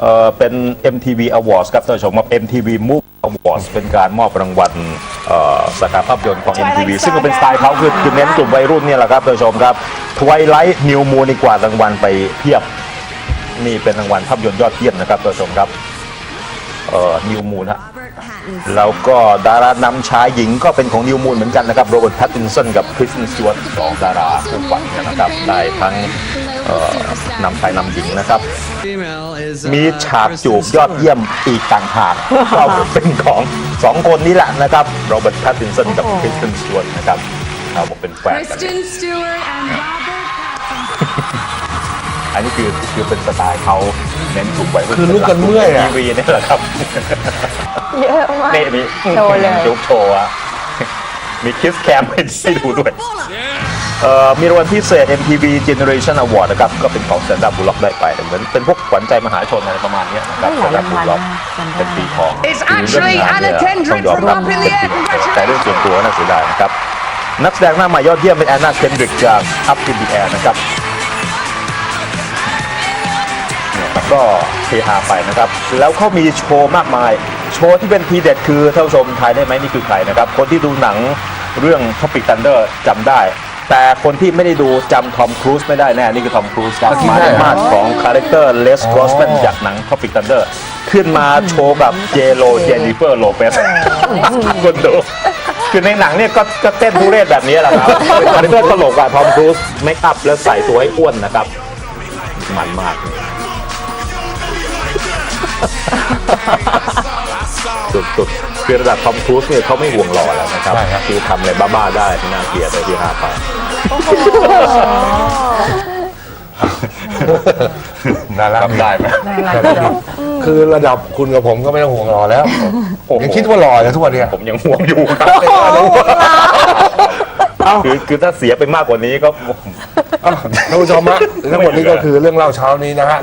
เอ่อเป็น MTV Awards ครับท่านผู้ชมครับ MTV Movie Awards เป็นการมอบรางวัลเอ่อสาขาภาพยนตร์ของ MTV ซึ่งก็เป็นสไตล์เขาคือคือเน้นกลุ่มวัยรุ่นเนี่ยแหละครับท่านผู้ชมครับ Twilight New Moon นี่กวาดรางวัลไปเพียบ นี่เป็นรางวัลภาพยนตร์ยอดเยี่ยมนะครับท่านผู้ชมครับ เอ่อ New Moon ฮะแล้วก็ดารานำชายหญิงก็เป็นของนิวมูนเหมือนกันนะครับโรเบิร์ตแพตตินสันกับคริสตินสจวตสองดาราคู่ขวัญเนี่ยนะครับได้ทั้งเอ่อนำชายนำหญิงนะครับ มีฉากจูบยอดเยี่ยมอีกต่างหากก็เป็นของสองคนนี้แหละนะครับโรเบิร์ตแพตตินสันกับคริสตินสจวตนะครับเราบอกเป็นแฟนกัน Kristen Stewart and Robert Pattinson. อันนี้คือคือเป็นสไตล์เขา เน้นจูบไว้คือลุกกันเมื่อยอะ ทีวีนี่แหละครับเยอะมาก นี่มีโชว์เลย จุกโชว์อะมีคิสแคมให้ดูด้วยเอ่อมีรางวัลพิเศษ MTV Generation Award นะครับ ก็เป็นของ Stand Up Bullock ได้ไปเหมือนเป็นพวกขวัญใจมหาชนอะไรประมาณเนี้ยนะครับได้หลาย Stand Up รางวัล Bullock นะเป็นปีทอง It's คือเรื่อง actually งานเนี่ย Anna Kendrick ต้องยอมรับ from Up in เป็น the ปี Air. แต่เรื่องส่วนตัวน่าเสียดายนะครับ นักแสดงหน้าใหม่ยอดเยี่ยมเป็นแอนนาเคนดริกจาก Up in the Air นะครับ ก็เฮฮาไปนะครับ แล้วเขามีโชว์มากมาย โชว์ที่เป็นทีเด็ดคือท่านผู้ชมทายได้ไหมนี่คือใครนะครับ คนที่ดูหนังเรื่อง Tropic Thunder จำได้ แต่คนที่ไม่ได้ดูจำทอมครูซไม่ได้แน่นี่คือทอมครูซครับมาในมาดของคาแรคเตอร์เลสกรอสแมนจากหนัง Tropic Thunder ขึ้นมาโชว์กับเจโรเจนิเฟอร์โลเปสคนดูคือในหนังเนี่ยก็ก็เต้นทุเรศแบบนี้แหละครับเป็นคาแรคเตอร์ตลกอะทอมครูซเมคอัพแล้วใส่ตัวให้อ้วนนะครับ มันมาก สุดๆคือระดับทอมครูซเนี่ยเขาไม่ห่วงหล่อแล้วนะครับใช่ครับคือทำอะไรบ้าๆได้ที่น่าเกลียดเลยที่ฮาไป น่ารักทำได้ไหมคือระดับคุณกับผมก็ไม่ต้องห่วงรอแล้วโอ้โหยังคิดว่ารอนะทุกวันเนี้ยผมยังห่วงอยู่ครับคือคือถ้าเสียไปมากกว่านี้ก็อ้าวท่านผู้ชมฮะทั้งหมดนี้ก็คือเรื่องเล่าเช้านี้นะฮะ